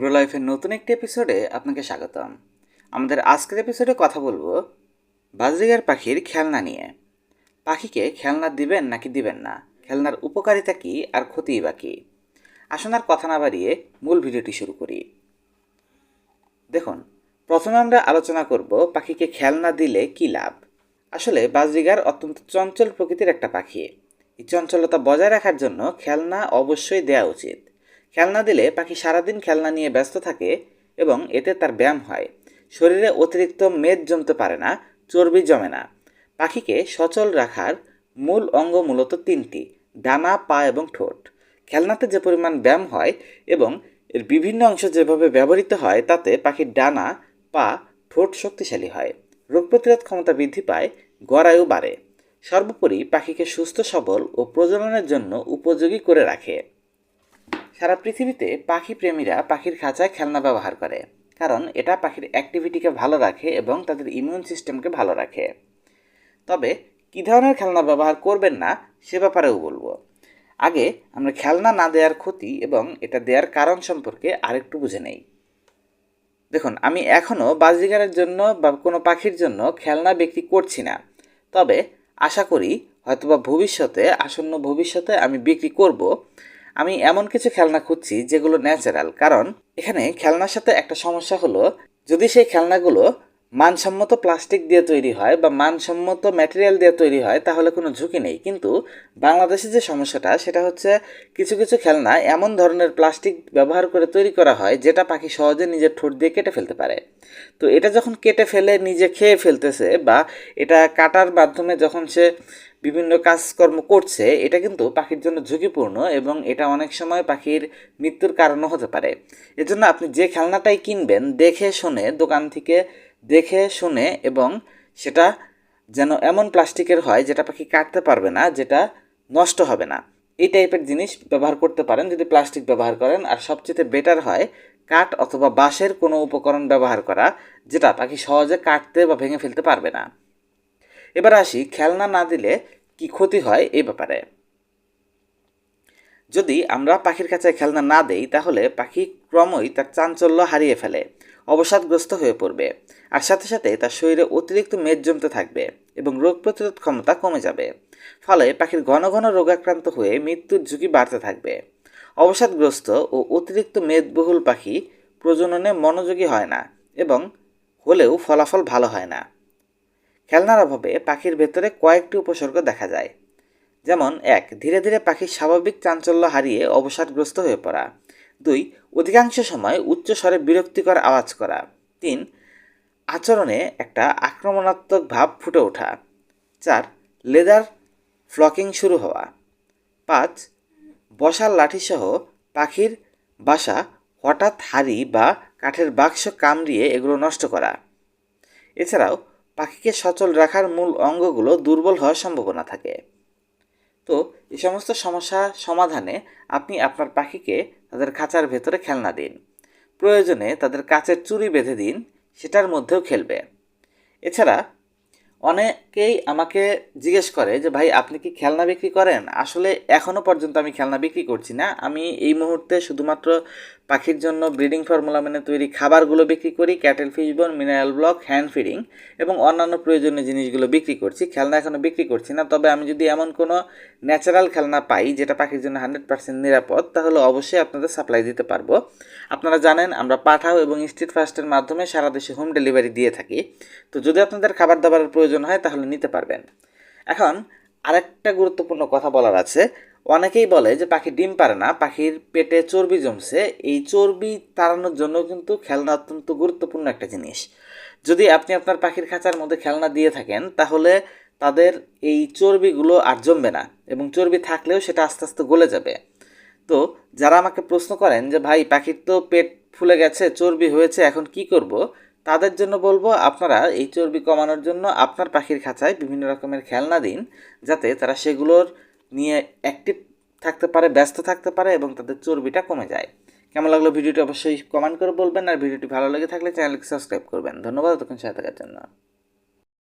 Grow লাইফের নতুন একটি এপিসোডে আপনাকে স্বাগতম। আমাদের আজকের এপিসোডে কথা বলব বাজরিগার পাখির খেলনা নিয়ে। পাখিকে খেলনা দিবেন নাকি দিবেন না? খেলনার উপকারিতা কী আর ক্ষতিই বা কী? আসুন আর কথা না বাড়িয়ে মূল ভিডিওটি শুরু করি। দেখুন, প্রথমে আমরা আলোচনা করব পাখিকে খেলনা দিলে কী লাভ? আসলে বাজরিগার অত্যন্ত চঞ্চল প্রকৃতির একটা পাখি। এই চঞ্চলতা বজায় রাখার জন্য খেলনা অবশ্যই দেওয়া উচিত। খেলনা দিলে পাখি সারাদিন খেলনা নিয়ে ব্যস্ত থাকে এবং এতে তার ব্যায়াম হয়। শরীরে অতিরিক্ত মেদ জমতে পারে না, চর্বি জমে না। পাখিকে সচল রাখার মূল অঙ্গ মূলত তিনটি ডানা পা এবং ঠোঁট। খেলনাতে যে পরিমাণ ব্যায়াম হয় এবং এর বিভিন্ন অংশ যেভাবে ব্যবহৃত হয়, তাতে পাখির ডানা, পা, ঠোঁট শক্তিশালী হয়। রোগ প্রতিরোধ ক্ষমতা বৃদ্ধি পায় গড়ায়ু বাড়ে। সর্বোপরি পাখিকে সুস্থ, সবল ও প্রজননের জন্য উপযোগী করে রাখে। সারা পৃথিবীতে পাখি প্রেমীরা পাখির খাঁচায় খেলনা ব্যবহার করে, কারণ এটা পাখির অ্যাক্টিভিটিকে ভালো রাখে এবং তাদের ইমিউন সিস্টেমকে ভালো রাখে। তবে কী ধরনের খেলনা ব্যবহার করবেন না, সে ব্যাপারেও বলব। আগে আমরা খেলনা না দেওয়ার ক্ষতি এবং এটা দেওয়ার কারণ সম্পর্কে আরেকটু বুঝে নেই। দেখুন, আমি এখনও বাজিগারের জন্য বা কোনো পাখির জন্য খেলনা বিক্রি করছি না। তবে আশা করি হয়তোবা ভবিষ্যতে, আসন্ন ভবিষ্যতে আমি বিক্রি করব। আমি এমন কিছু খেলনা খুঁজছি যেগুলো ন্যাচারাল কারণ এখানে খেলনার সাথে একটা সমস্যা হলো, যদি সেই খেলনাগুলো মানসম্মত প্লাস্টিক দিয়ে তৈরি হয় বা মানসম্মত ম্যাটেরিয়াল দিয়ে তৈরি হয়, তাহলে কোনো ঝুঁকি নেই। কিন্তু বাংলাদেশে যে সমস্যাটা, সেটা হচ্ছে কিছু কিছু খেলনা এমন ধরনের প্লাস্টিক ব্যবহার করে তৈরি করা হয়, যেটা পাখি সহজে নিজের ঠোঁট দিয়ে কেটে ফেলতে পারে। তো এটা যখন কেটে ফেলে, নিজে খেয়ে ফেলতেছে বা এটা কাটার মাধ্যমে যখন সে বিভিন্ন কাজকর্ম করছে, এটা কিন্তু পাখির জন্য ঝুঁকিপূর্ণ এবং এটা অনেক সময় পাখির মৃত্যুর কারণও হতে পারে। এজন্য আপনি যে খেলনাটাই কিনবেন, দেখে শুনে, দোকান থেকে দেখে শুনে এবং সেটা যেন এমন প্লাস্টিকের হয় যেটা পাখি কাটতে পারবে না, যেটা নষ্ট হবে না। এই টাইপের জিনিস ব্যবহার করতে পারেন, যদি প্লাস্টিক ব্যবহার করেন। আর সবচেয়ে বেটার হয় কাঠ অথবা বাঁশের কোনো উপকরণ ব্যবহার করা, যেটা পাখি সহজে কাটতে বা ভেঙে ফেলতে পারবে না। এবার আসি খেলনা না দিলে কি ক্ষতি হয় এই ব্যাপারে। যদি আমরা পাখির কাছে খেলনা না দেই, তাহলে পাখি ক্রমই তার চাঞ্চল্য হারিয়ে ফেলে, অবসাদগ্রস্ত হয়ে পড়বে। আর সাথে সাথে তার শরীরে অতিরিক্ত মেদ জমতে থাকবে এবং রোগ প্রতিরোধ ক্ষমতা কমে যাবে। ফলে পাখির ঘন ঘন রোগাক্রান্ত হয়ে মৃত্যুর ঝুঁকি বাড়তে থাকবে। অবসাদগ্রস্ত ও অতিরিক্ত মেদবহুল পাখি প্রজননে মনোযোগী হয় না এবং হলেও ফলাফল ভালো হয় না। খেলনার অভাবে পাখির ভেতরে কয়েকটি উপসর্গ দেখা যায়। যেমন, এক, ধীরে ধীরে পাখির স্বাভাবিক চাঞ্চল্য হারিয়ে অবসাদগ্রস্ত হয়ে পড়া। দুই, অধিকাংশ সময় উচ্চ স্বরে বিরক্তিকর আওয়াজ করা। তিন, আচরণে একটা আক্রমণাত্মক ভাব ফুটে ওঠা। চার, লেদার ফ্লকিং শুরু হওয়া। পাঁচ, বসার লাঠিসহ পাখির বাসা হঠাৎ হাড়ি বা কাঠের বাক্স কামড়িয়ে এগুলো নষ্ট করা। এছাড়াও পাখিকে সচল রাখার মূল অঙ্গগুলো দুর্বল হওয়ার সম্ভাবনা থাকে। তো, এই সমস্ত সমস্যা সমাধানে আপনি আপনার পাখিকে তাদের খাঁচার ভেতরে খেলনা দিন। প্রয়োজনে তাদের কাচের চুরি বেঁধে দিন, সেটার মধ্যেও খেলবে। এছাড়া অনেকেই আমাকে জিজ্ঞেস করে যে, ভাই, আপনি কি খেলনা বিক্রি করেন? আসলে এখনও পর্যন্ত আমি খেলনা বিক্রি করছি না। আমি এই মুহূর্তে শুধুমাত্র পাখির জন্য ব্রিডিং ফর্মুলা মেনে তৈরি খাবারগুলো বিক্রি করি, cattle fishbone, mineral block, hand feeding এবং অন্যান্য প্রয়োজনীয় জিনিসগুলো বিক্রি করছি। খেলনা এখনও বিক্রি করছি না, তবে আমি যদি এমন কোনো ন্যাচারাল খেলনা পাই যেটা পাখির জন্য হান্ড্রেড পার্সেন্ট নিরাপদ, তাহলে অবশ্যই আপনাদের সাপ্লাই দিতে পারব। আপনারা জানেন, আমরা পাঠাও এবং স্ট্রিট ফাস্টের মাধ্যমে সারা দেশে হোম ডেলিভারি দিয়ে থাকি। তো যদি আপনাদের খাবার দাবারের প্রয়োজন হয়, তাহলে নিতে পারবেন। এখন আরেকটা গুরুত্বপূর্ণ কথা বলার আছে। অনেকেই বলে যে পাখি ডিম পারে না, পাখির পেটে চর্বি জমছে। এই চর্বি তাড়ানোর জন্য কিন্তু খেলনা অত্যন্ত গুরুত্বপূর্ণ একটা জিনিস। যদি আপনি আপনার পাখির খাঁচার মধ্যে খেলনা দিয়ে থাকেন, তাহলে তাদের এই চর্বিগুলো আর জমবে না এবং চর্বি থাকলেও সেটা আস্তে আস্তে গলে যাবে। তো যারা আমাকে প্রশ্ন করেন যে, ভাই, পাখির তো পেট ফুলে গেছে, চর্বি হয়েছে, এখন কি করব? তাদের জন্য বলব, আপনারা এই চর্বি কমানোর জন্য আপনার পাখির খাঁচায় বিভিন্ন রকমের খেলনা দিন, যাতে তারা সেগুলোর নিয়ে অ্যাক্টিভ থাকতে পারে, ব্যস্ত থাকতে পারে এবং তাদের চর্বিটা কমে যায়। কেমন লাগল ভিডিওটি অবশ্যই কমেন্ট করে বলবেন, আর ভিডিওটি ভালো লেগে থাকলে চ্যানেলকে সাবস্ক্রাইব করবেন। ধন্যবাদ তখন সাথে থাকার জন্য।